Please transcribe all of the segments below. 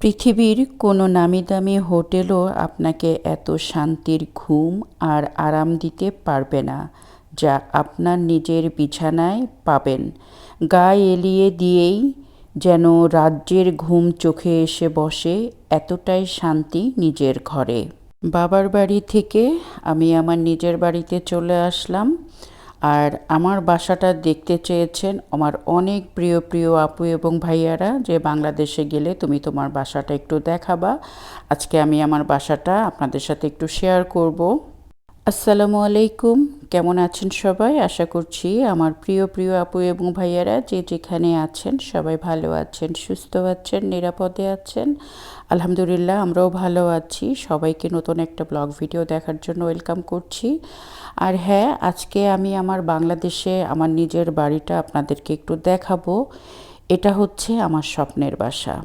পৃথিবীর কোনো নামি দামি হোটেলও আপনাকে এত শান্তির ঘুম আর আরাম দিতে পারবে না, যা আপনার নিজের বিছানায় পাবেন। গা এলিয়ে দিয়েই যেন রাজ্যের ঘুম চোখে এসে বসে, এতটাই শান্তি নিজের ঘরে। বাবার বাড়ি থেকে আমি আমার নিজের বাড়িতে চলে আসলাম। আর আমার বাসাটা দেখতে চেয়েছেন আমার অনেক প্রিয় প্রিয় আপু এবং ভাইয়ারা যে বাংলাদেশে গেলে তুমি তোমার বাসাটা একটু দেখাবা। আজকে আমি আমার বাসাটা আপনাদের সাথে একটু শেয়ার করব। আসসালামু আলাইকুম। কেমন আছেন সবাই? আশা করছি আমার প্রিয় প্রিয় আপু এবং ভাইয়ারা যে যেখানে আছেন, সবাই ভালো আছেন, সুস্থ আছেন, নিরাপদে আছেন। আলহামদুলিল্লাহ, আমরাও ভালো আছি। সবাইকে নতুন একটা ব্লগ ভিডিও দেখার জন্য ওয়েলকাম করছি। আর হ্যাঁ আজকে আমি আমার বাংলাদেশে আমার নিজের বাড়িটা আপনাদেরকে একটু দেখাবো। এটা হচ্ছে আমার স্বপ্নের বাসা।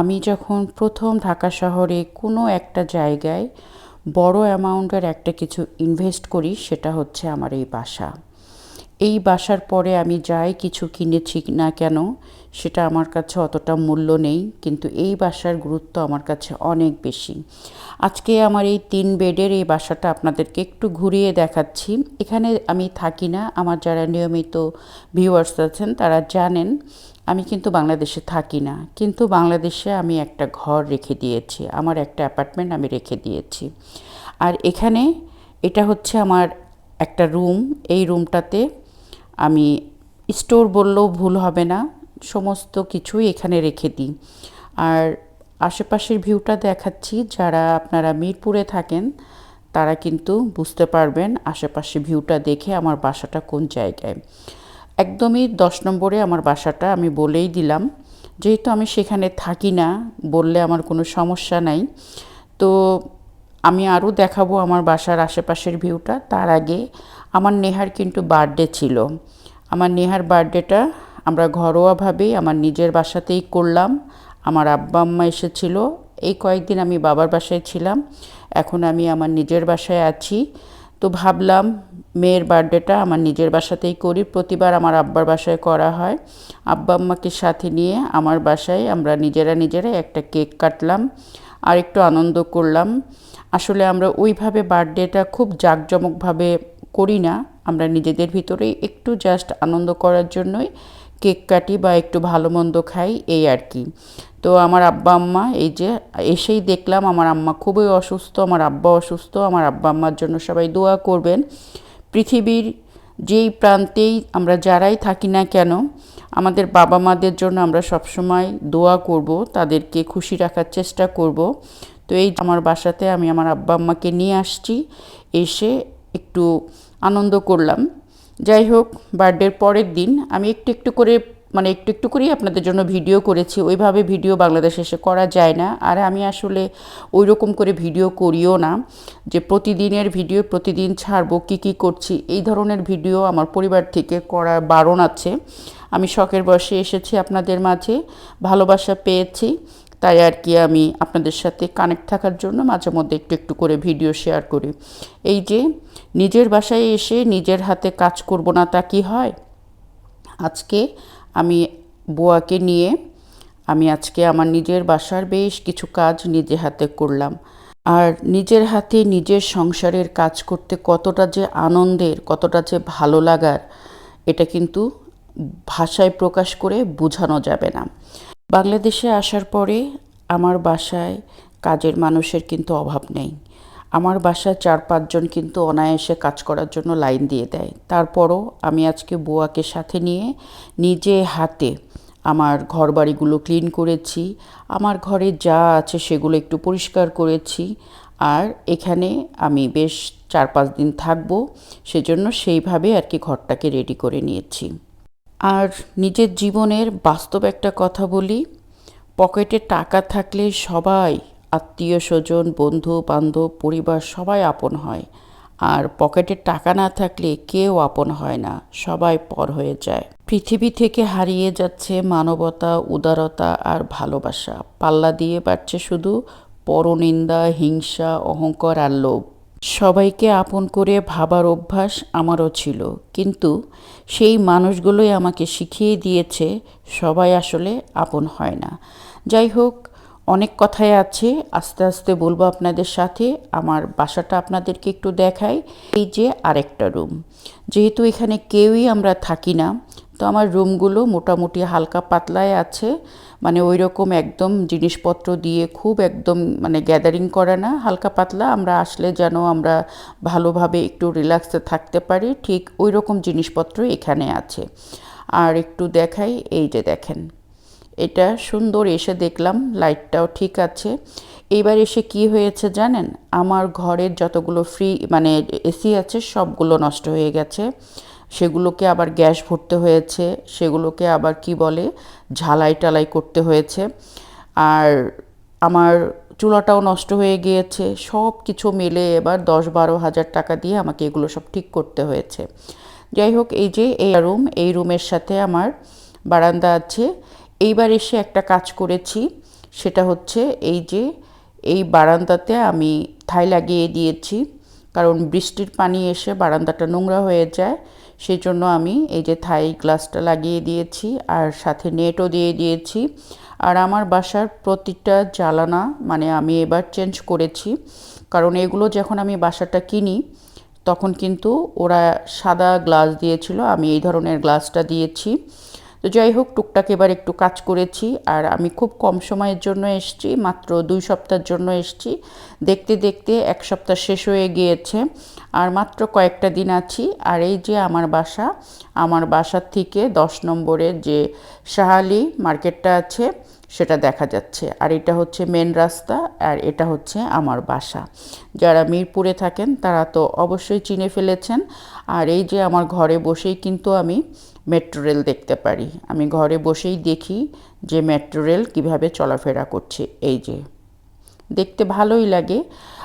আমি যখন প্রথম ঢাকা শহরে কোনো একটা জায়গায় বড় অ্যামাউন্টের একটা কিছু ইনভেস্ট করি, সেটা হচ্ছে আমার এই বাসা। এই বাসার পরে আমি যাই, কিছু কিনেছি না কেন, সেটা আমার কাছে অতটা মূল্য নেই, কিন্তু এই বাসার গুরুত্ব আমার কাছে অনেক বেশি। আজকে আমার এই তিন বেডের এই বাসাটা আপনাদেরকে একটু ঘুরিয়ে দেখাচ্ছি। এখানে আমি থাকি না, আমার যারা নিয়মিত ভিউয়ার্স আছেন, তারা জানেন আমি কিন্তু বাংলাদেশে থাকি না, কিন্তু বাংলাদেশে আমি একটা ঘর রেখে দিয়েছি, আমার একটা অ্যাপার্টমেন্ট আমি রেখে দিয়েছি। আর এখানে এটা হচ্ছে আমার একটা রুম, এই রুমটাতে আমি স্টোর বললেও ভুল হবে না, সমস্ত কিছুই এখানে রেখে দিই। আর আশেপাশের ভিউটা দেখাচ্ছি, যারা আপনারা মিরপুরে থাকেন, তারা কিন্তু বুঝতে পারবেন আশেপাশে ভিউটা দেখে আমার বাসাটা কোন জায়গায়। একদমই দশ নম্বরে আমার বাসাটা, আমি বলেই দিলাম, যেহেতু আমি সেখানে থাকি না, বললে আমার কোনো সমস্যা নাই। তো আমি আরও দেখাবো আমার বাসার আশেপাশের ভিউটা। তার আগে আমার নেহার কিন্তু বার্থডে ছিল। আমার নেহার বার্থডেটা আমরা ঘরোয়াভাবেই আমার নিজের বাসাতেই করলাম। আমার আব্বা আম্মা এসেছিল। এই কয়েকদিন আমি বাবার বাসায় ছিলাম। এখন আমি আমার নিজের বাসায় আছি। তো ভাবলাম মেয়ের বার্থডেটা আমার নিজের বাসাতেই করি। প্রতিবার আমার আব্বার বাসায় করা হয়। আব্বা আম্মাকে সাথে নিয়ে আমার বাসায় আমরা নিজেরা নিজেরাই একটা কেক কাটলাম, আর একটু আনন্দ করলাম। আসলে আমরা ওইভাবে বার্থডেটা খুব জাঁকজমকভাবে করি না। আমরা নিজেদের ভিতরেই একটু জাস্ট আনন্দ করার জন্যই কেক কাটি বা একটু ভালো মন্দ খাই, এই আর কি। তো আমার আব্বা, আম্মা এই যে এসেই দেখলাম আমার আম্মা খুবই অসুস্থ, আমার আব্বা অসুস্থ, আমার আব্বা, আম্মার জন্য সবাই দোয়া করবেন। পৃথিবীর যেই প্রান্তেই আমরা যারাই থাকি না কেন, আমাদের বাবা মাদের জন্য আমরা সবসময় দোয়া করব, তাদেরকে খুশি রাখার চেষ্টা করব। তো এই আমার বাসাতে আমি আমার আব্বা, আম্মাকে নিয়ে আসছি, এসে একটু আনন্দ করলাম। যাই হোক বার্থডের পরের দিন আমি একটু একটু করে মানে একটু একটু করেই আপনাদের জন্য ভিডিও করেছি। ওইভাবে ভিডিও বাংলাদেশে এসে করা যায় না। আর আমি আসলে ওই রকম করে ভিডিও করিও না যে প্রতিদিনের ভিডিও, প্রতিদিন ছাড়বো, কী কী করছি, এই ধরনের ভিডিও আমার পরিবার থেকে করার বারণ আছে। আমি শখের বয়সে এসেছি আপনাদের মাঝে, ভালোবাসা পেয়েছি, তাই আর কি আমি আপনাদের সাথে কানেক্ট থাকার জন্য মাঝে মধ্যে একটু একটু করে ভিডিও শেয়ার করি। এই যে নিজের বাসায় এসে নিজের হাতে কাজ করব না তা কি হয়? আজকে আমি বুয়াকে নিয়ে আমি আজকে আমার নিজের বাসার বেশ কিছু কাজ নিজে হাতে করলাম। আর নিজের হাতে নিজের সংসারের কাজ করতে কতটা যে আনন্দের, কতটা যে ভালো লাগার, এটা কিন্তু ভাষায় প্রকাশ করে বোঝানো যাবে না। বাংলাদেশে আসার পরে আমার বাসায় কাজের মানুষের কিন্তু অভাব নেই। আমার বাসায় চার পাঁচজন কিন্তু অনায়াসে কাজ করার জন্য লাইন দিয়ে দেয়। তারপরও আমি আজকে বুয়াকে সাথে নিয়ে নিজে হাতে আমার ঘর বাড়িগুলো ক্লিন করেছি, আমার ঘরে যা আছে সেগুলো একটু পরিষ্কার করেছি আর এখানে আমি বেশ চার পাঁচ দিন থাকব, সেজন্য সেইভাবে আর কি ঘরটাকে রেডি করে নিয়েছি। আর নিজের জীবনের বাস্তব একটা কথা বলি, পকেটে টাকা থাকলে সবাই আত্মীয় স্বজন, বন্ধু, বান্ধব, পরিবার সবাই আপন হয়। আর পকেটে টাকা না থাকলে কেউ আপন হয় না, সবাই পর হয়ে যায়। পৃথিবী থেকে হারিয়ে যাচ্ছে মানবতা, উদারতা আর ভালোবাসা। পাল্লা দিয়ে বাড়ছে শুধু পরনিন্দা, হিংসা, অহংকার আর লোভ। সবাইকে আপন করে ভাবার অভ্যাস আমারও ছিল। কিন্তু সেই মানুষগুলোই আমাকে শিখিয়ে দিয়েছে, সবাই আসলে আপন হয় না। যাই হোক অনেক কথাই আছে, আস্তে আস্তে বলব আপনাদের সাথে। আমার বাসাটা আপনাদেরকে একটু দেখাই। এই যে আরেকটা রুম। যেহেতু এখানে কেউই আমরা থাকি না, তো আমার রুমগুলো মোটামুটি হালকা পাতলায় আছে। মানে ওই রকম একদম জিনিসপত্র দিয়ে খুব একদম মানে গ্যাদারিং করে না, হালকা পাতলা। আমরা আসলে যেন আমরা ভালোভাবে একটু রিল্যাক্সে থাকতে পারি, ঠিক ওই রকম জিনিসপত্র এখানে আছে। আর একটু দেখাই, এই যে দেখেন। এটা সুন্দর, এসে দেখলাম, লাইটটাও ঠিক আছে। এইবার এসে কি হয়েছে জানেন? আমার ঘরের যতগুলো ফ্রি মানে এসি আছে, সবগুলো নষ্ট হয়ে গেছে। সেগুলোকে আবার গ্যাস ভরতে হয়েছে। সেগুলোকে আবার কি বলে? ঝালাই টালাই করতে হয়েছে। আর আমার চুলাটাও নষ্ট হয়ে গিয়েছে। সব কিছু মিলে এবার দশ বারো হাজার টাকা দিয়ে আমাকে এগুলো সব ঠিক করতে হয়েছে। যাই হোক, এই যে এই রুম এই রুমের সাথে আমার বারান্দা আছে। এইবার এসে একটা কাজ করেছি, সেটা হচ্ছে এই যে, এই বারান্দাতে আমি থাই লাগিয়ে দিয়েছি। কারণ বৃষ্টির পানি এসে বারান্দাটা নোংরা হয়ে যায় সেই জন্য আমি এই যে থাই গ্লাসটা লাগিয়ে দিয়েছি আর সাথে নেটও দিয়ে দিয়েছি। আর আমার বাসার প্রতিটা জ্বালানা মানে আমি এবার চেঞ্জ করেছি। কারণ এগুলো যখন আমি বাসাটা কিনি, তখন কিন্তু ওরা সাদা গ্লাস দিয়েছিল, আমি এই ধরনের গ্লাসটা দিয়েছি। তো যাই হোক, টুকটাক এবার একটু কাজ করেছি আর আমি খুব কম সময়ের জন্য এসছি, মাত্র দুই সপ্তাহের জন্য এসছি। দেখতে দেখতে এক সপ্তাহ শেষ হয়ে গিয়েছে আর মাত্র কয়েকটা দিন আছি। আর এই যে আমার বাসা, আমার বাসার থেকে দশ নম্বরের যে শাহালি মার্কেটটা আছে, সেটা দেখা যাচ্ছে। আর এটা হচ্ছে মেন রাস্তা আর এটা হচ্ছে আমার বাসা। যারা মিরপুরে থাকেন, তারা তো অবশ্যই চিনে ফেলেছেন। আর এই যে আমার ঘরে বসেই কিন্তু আমি মেট্রো রেল দেখতে পারি। আমি ঘরে বসেই দেখি যে মেট্রো রেল কীভাবে চলাফেরা করছে, এই যে। দেখতে ভালোই লাগে।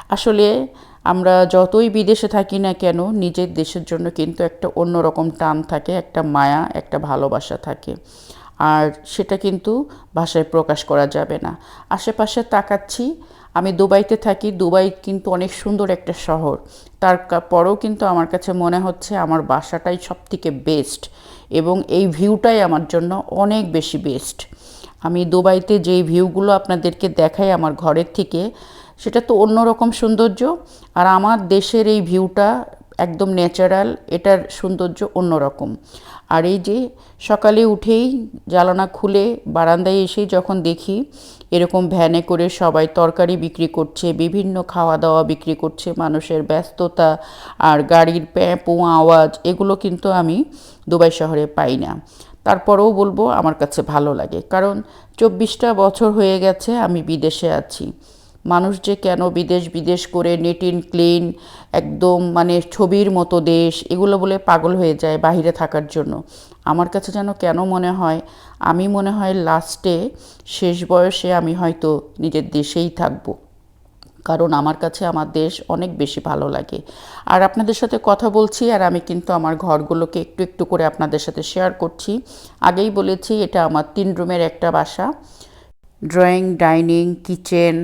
আসলে আমরা যতই বিদেশে থাকি না কেন, নিজের দেশের জন্য কিন্তু একটা অন্যরকম টান থাকে, একটা মায়া, একটা ভালোবাসা থাকে। আর সেটা কিন্তু ভাষায় প্রকাশ করা যাবে না। আশেপাশে তাকাচ্ছি আমি দুবাইতে থাকি, দুবাই কিন্তু অনেক সুন্দর একটা শহর। তার পরেও কিন্তু আমার কাছে মনে হচ্ছে আমার বাসাটাই সব থেকে বেস্ট এবং এই ভিউটাই আমার জন্য অনেক বেশি বেস্ট আমি দুবাইতে যেই ভিউগুলো আপনাদেরকে দেখাই আমার ঘরের থেকে, সেটা তো অন্যরকম সৌন্দর্য। আর আমার দেশের এই ভিউটা একদম ন্যাচারাল এটার সৌন্দর্য অন্যরকম। আর এই যে সকালে উঠেই জ্বালানা খুলে বারান্দায় এসেই যখন দেখি এরকম ভ্যানে করে সবাই তরকারি বিক্রি করছে, বিভিন্ন খাওয়া দাওয়া বিক্রি করছে, মানুষের ব্যস্ততা আর গাড়ির প্যাঁ পোঁ আওয়াজ, এগুলো কিন্তু আমি দুবাই শহরে পাই না। তারপরেও বলব আমার কাছে ভালো লাগে। কারণ চব্বিশটা বছর হয়ে গেছে আমি বিদেশে আছি। মানুষ যে কেন বিদেশ বিদেশ করে নেট ইন ক্লিন, একদম মানে ছবির মতো দেশ, এগুলো বলে পাগল হয়ে যায় বাহিরে থাকার জন্য। আমার কাছে যেন কেন মনে হয়, আমি মনে হয় লাস্টে শেষ বয়সে আমি হয়তো নিজের দেশেই থাকব। কারণ আমার কাছে আমার দেশ অনেক বেশি ভালো লাগে। আর আপনাদের সাথে কথা বলছি, আর আমি কিন্তু আমার ঘরগুলোকে একটু একটু করে আপনাদের সাথে শেয়ার করছি। আগেই বলেছি, এটা আমার তিন রুমের একটা বাসা। ড্রয়িং ডাইনিং কিচেন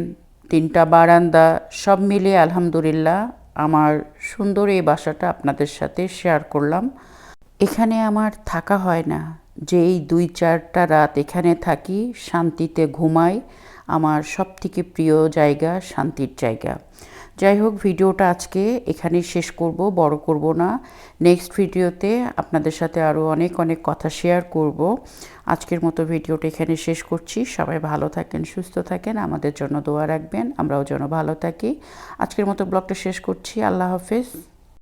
তিনটা বারান্দা সব মিলিয়ে আলহামদুলিল্লাহ আমার সুন্দর এই বাসাটা আপনাদের সাথে শেয়ার করলাম। এখানে আমার থাকা হয় না। যে এই দুই চারটা রাত এখানে থাকি, শান্তিতে ঘুমাই, আমার সবথেকে প্রিয় জায়গা শান্তির জায়গা। যাই হোক ভিডিওটা আজকে এখানেই শেষ করব, বড় করব না। নেক্সট ভিডিওতে আপনাদের সাথে আরও অনেক অনেক কথা শেয়ার করব। আজকের মতো ভিডিওটা এখানে শেষ করছি। সবাই ভালো থাকেন, সুস্থ থাকেন, আমাদের জন্য দোয়া রাখবেন, আমরাও যেন ভালো থাকি। আজকের মতো ব্লগটা শেষ করছি। আল্লাহ হাফেজ।